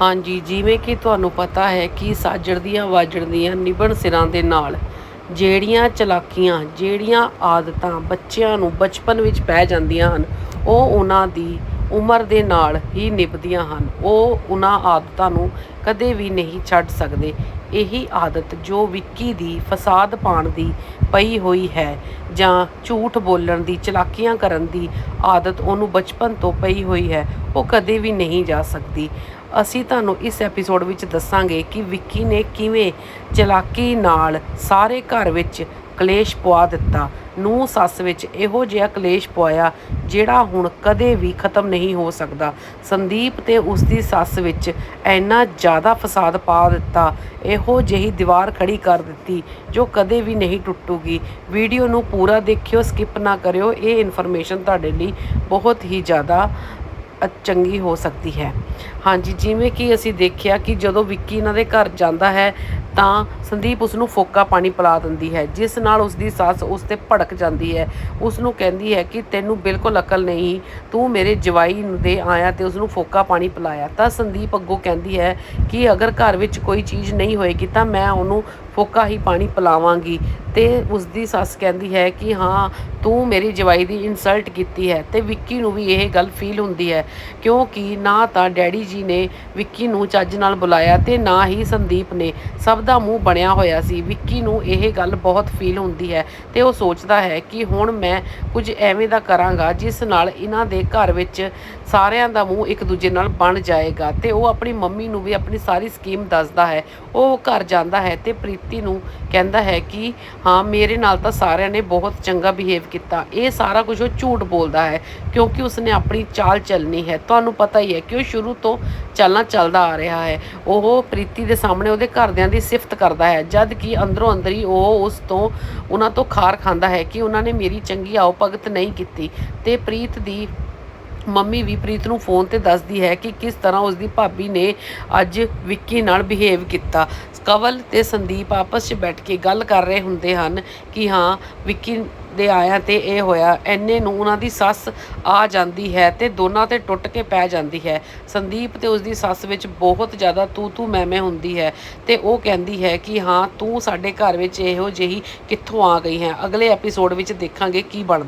ਹਾਂਜੀ, ਜਿਵੇਂ ਕਿ ਤੁਹਾਨੂੰ ਪਤਾ ਹੈ ਕਿ ਸਾਜੜਦੀਆਂ ਵਾਜੜਦੀਆਂ ਨਿਭਣ ਸਿਰਾਂ ਦੇ ਨਾਲ ਜਿਹੜੀਆਂ ਚਲਾਕੀਆਂ, ਜਿਹੜੀਆਂ ਆਦਤਾਂ ਬੱਚਿਆਂ ਨੂੰ ਬਚਪਨ ਵਿੱਚ ਪੈ ਜਾਂਦੀਆਂ ਹਨ, ਉਹ ਉਹਨਾਂ ਦੀ ਉਮਰ ਦੇ ਨਾਲ ਹੀ ਨਿਭਦੀਆਂ ਹਨ। ਉਹ ਉਹਨਾਂ ਆਦਤਾਂ ਨੂੰ ਕਦੇ ਵੀ ਨਹੀਂ ਛੱਡ ਸਕਦੇ। ਇਹੀ ਆਦਤ ਜੋ ਵਿੱਕੀ ਦੀ ਫਸਾਦ ਪਾਉਣ ਦੀ ਪਈ ਹੋਈ ਹੈ ਜਾਂ ਝੂਠ ਬੋਲਣ ਦੀ, ਚਲਾਕੀਆਂ ਕਰਨ ਦੀ ਆਦਤ ਉਹਨੂੰ ਬਚਪਨ ਤੋਂ ਪਈ ਹੋਈ ਹੈ, ਉਹ ਕਦੇ ਵੀ ਨਹੀਂ ਜਾ ਸਕਦੀ। ਅਸੀਂ ਤੁਹਾਨੂੰ ਇਸ ਐਪੀਸੋਡ ਵਿੱਚ ਦੱਸਾਂਗੇ ਕਿ ਵਿੱਕੀ ਨੇ ਕਿਵੇਂ ਚਲਾਕੀ ਨਾਲ ਸਾਰੇ ਘਰ ਵਿੱਚ ਕਲੇਸ਼ ਪਵਾ ਦਿੱਤਾ। ਨੂੰ ਸੱਸ ਵਿੱਚ ਇਹੋ ਜਿਹਾ ਕਲੇਸ਼ ਪਵਾਇਆ ਜਿਹੜਾ ਹੁਣ ਕਦੇ ਵੀ ਖਤਮ ਨਹੀਂ ਹੋ ਸਕਦਾ। ਸੰਦੀਪ ਤੇ ਉਸ ਦੀ ਸੱਸ ਵਿੱਚ ਇੰਨਾ ਜ਼ਿਆਦਾ ਫਸਾਦ ਪਾ ਦਿੱਤਾ। ਇਹੋ ਜਿਹੀ ਦੀਵਾਰ ਖੜੀ ਕਰ ਦਿੱਤੀ ਜੋ ਕਦੇ ਵੀ ਨਹੀਂ ਟੁੱਟੂਗੀ। ਵੀਡੀਓ ਨੂੰ ਪੂਰਾ ਦੇਖਿਓ, ਸਕਿਪ ਨਾ ਕਰਿਓ। ਇਹ ਇਨਫੋਰਮੇਸ਼ਨ ਤੁਹਾਡੇ ਲਈ ਬਹੁਤ ਹੀ ਜ਼ਿਆਦਾ ਚੰਗੀ ਹੋ ਸਕਦੀ ਹੈ। ਹਾਂਜੀ, ਜਿਵੇਂ ਕਿ ਅਸੀਂ ਦੇਖਿਆ ਕਿ ਜਦੋਂ ਵਿੱਕੀ ਇਹਨਾਂ ਦੇ ਘਰ ਜਾਂਦਾ ਹੈ ਤਾਂ ਸੰਦੀਪ ਉਸ ਨੂੰ ਫੋਕਾ ਪਾਣੀ ਪਿਲਾ ਦਿੰਦੀ ਹੈ। ਜਿਸ ਨਾਲ ਉਸ ਦੀ ਸੱਸ ਉਸ ਤੇ ਭੜਕ ਜਾਂਦੀ ਹੈ। ਉਸ ਨੂੰ ਕਹਿੰਦੀ ਹੈ ਕਿ ਤੈਨੂੰ ਬਿਲਕੁਲ ਅਕਲ ਨਹੀਂ, ਤੂੰ ਮੇਰੇ ਜਵਾਈ ਦੇ ਆਇਆ ਤੇ ਉਸ ਨੂੰ ਫੋਕਾ ਪਾਣੀ ਪਿਲਾਇਆ। ਤਾਂ ਸੰਦੀਪ ਅੱਗੋਂ ਕਹਿੰਦੀ ਹੈ ਕਿ ਅਗਰ ਘਰ ਵਿੱਚ ਕੋਈ ਚੀਜ਼ ਨਹੀਂ ਹੋਏਗੀ ਤਾਂ ਮੈਂ ਉਹਨੂੰ ਫੋਕਾ ਹੀ ਪਾਣੀ ਪਿਲਾਵਾਂਗੀ। ਤੇ ਉਸ ਦੀ ਸੱਸ ਕਹਿੰਦੀ ਹੈ ਕਿ ਹਾਂ, ਤੂੰ ਮੇਰੀ ਜਵਾਈ ਦੀ ਇਨਸਲਟ ਕੀਤੀ ਹੈ ਤੇ ਵਿੱਕੀ ਨੂੰ ਵੀ ਇਹ ਗੱਲ ਫੀਲ ਹੁੰਦੀ ਹੈ। ਕਿਉਂਕਿ ਨਾ ਤਾਂ ਡੈਡੀ ਜੀ ਨੇ ਵਿੱਕੀ ਨੂੰ ਚੱਜ ਨਾਲ ਬੁਲਾਇਆ ਤੇ ਨਾ ਹੀ ਸੰਦੀਪ ਨੇ। ਸਭ ਦਾ ਮੂੰਹ ਬਣਿਆ ਹੋਇਆ ਸੀ। ਵਿੱਕੀ ਨੂੰ ਇਹ ਗੱਲ ਬਹੁਤ ਫੀਲ ਹੁੰਦੀ ਹੈ ਤੇ ਉਹ ਸੋਚਦਾ ਹੈ ਕਿ ਹੁਣ ਮੈਂ ਕੁਝ ਐਵੇਂ ਦਾ ਕਰਾਂਗਾ ਜਿਸ ਨਾਲ ਇਹਨਾਂ ਦੇ ਘਰ ਵਿੱਚ ਸਾਰਿਆਂ ਦਾ ਮੂੰਹ ਇੱਕ ਦੂਜੇ ਨਾਲ ਬਣ ਜਾਏਗਾ ਤੇ ਉਹ ਆਪਣੀ ਮੰਮੀ ਨੂੰ ਵੀ ਆਪਣੀ ਸਾਰੀ ਸਕੀਮ ਦੱਸਦਾ ਹੈ। ਉਹ ਘਰ ਜਾਂਦਾ ਹੈ ਤੇ ਪ੍ਰੀਤੀ ਨੂੰ ਕਹਿੰਦਾ ਹੈ ਕਿ ਹਾਂ, ਮੇਰੇ ਨਾਲ ਤਾਂ ਸਾਰਿਆਂ ਨੇ ਬਹੁਤ ਚੰਗਾ ਬਿਹੇਵ ਕੀਤਾ। ਇਹ ਸਾਰਾ ਕੁਝ ਉਹ ਝੂਠ ਬੋਲਦਾ ਹੈ ਕਿਉਂਕਿ ਉਸਨੇ ਆਪਣੀ ਚਾਲ ਚੱਲਣੀ ਹੈ। ਤੁਹਾਨੂੰ ਪਤਾ ਹੀ ਹੈ ਕਿ ਉਹ ਸ਼ੁਰੂ ਤੋਂ ਚਾਲਾਂ ਚੱਲਦਾ ਆ ਰਿਹਾ ਹੈ। ਉਹ ਪ੍ਰੀਤੀ ਦੇ ਸਾਹਮਣੇ ਉਹਦੇ ਘਰਦਿਆਂ ਦੀ ਸਿਫਤ ਕਰਦਾ ਹੈ, ਜਦ ਕਿ ਅੰਦਰੋਂ ਅੰਦਰ ਹੀ ਉਹ ਉਸ ਤੋਂ ਉਹਨਾਂ ਤੋਂ ਖਾਰ ਖਾਂਦਾ ਹੈ ਕਿ ਉਹਨਾਂ ਨੇ ਮੇਰੀ ਚੰਗੀ ਆਓ ਭਗਤ ਨਹੀਂ ਕੀਤੀ ਤੇ ਪ੍ਰੀਤ ਦੀ ਮੰਮੀ ਵੀ ਪ੍ਰੀਤ ਨੂੰ ਫੋਨ ਤੇ ਦੱਸਦੀ ਹੈ ਕਿ ਕਿਸ ਤਰ੍ਹਾਂ ਉਸ ਦੀ ਭਾਬੀ ਨੇ ਅੱਜ ਵਿੱਕੀ ਨਾਲ ਬਿਹੇਵ ਕੀਤਾ। ਕਵਲ ਤੇ ਸੰਦੀਪ ਆਪਸ 'ਚ ਬੈਠ ਕੇ ਗੱਲ ਕਰ ਰਹੇ ਹੁੰਦੇ ਹਨ ਕਿ ਹਾਂ, ਵਿੱਕੀ ਦੇ ਆਇਆ ਤੇ ਇਹ ਹੋਇਆ। ਐਨੇ ਨੂੰ ਉਹਨਾਂ ਦੀ ਸੱਸ ਆ ਜਾਂਦੀ ਹੈ ਤੇ ਦੋਨਾਂ ਤੇ ਟੁੱਟ ਕੇ ਪੈ ਜਾਂਦੀ ਹੈ। ਸੰਦੀਪ ਤੇ ਉਸ ਦੀ ਸੱਸ ਵਿੱਚ ਬਹੁਤ ਜ਼ਿਆਦਾ ਤੂ ਤੂ ਮੈਂ ਮੈਂ ਹੁੰਦੀ ਹੈ ਤੇ ਉਹ ਕਹਿੰਦੀ ਹੈ ਕਿ ਹਾਂ, ਤੂੰ ਸਾਡੇ ਘਰ ਵਿੱਚ ਇਹੋ ਜਿਹੀ ਕਿੱਥੋਂ ਆ ਗਈ ਹੈ। ਅਗਲੇ ਐਪੀਸੋਡ ਵਿੱਚ ਦੇਖਾਂਗੇ ਕੀ ਬਣਦਾ।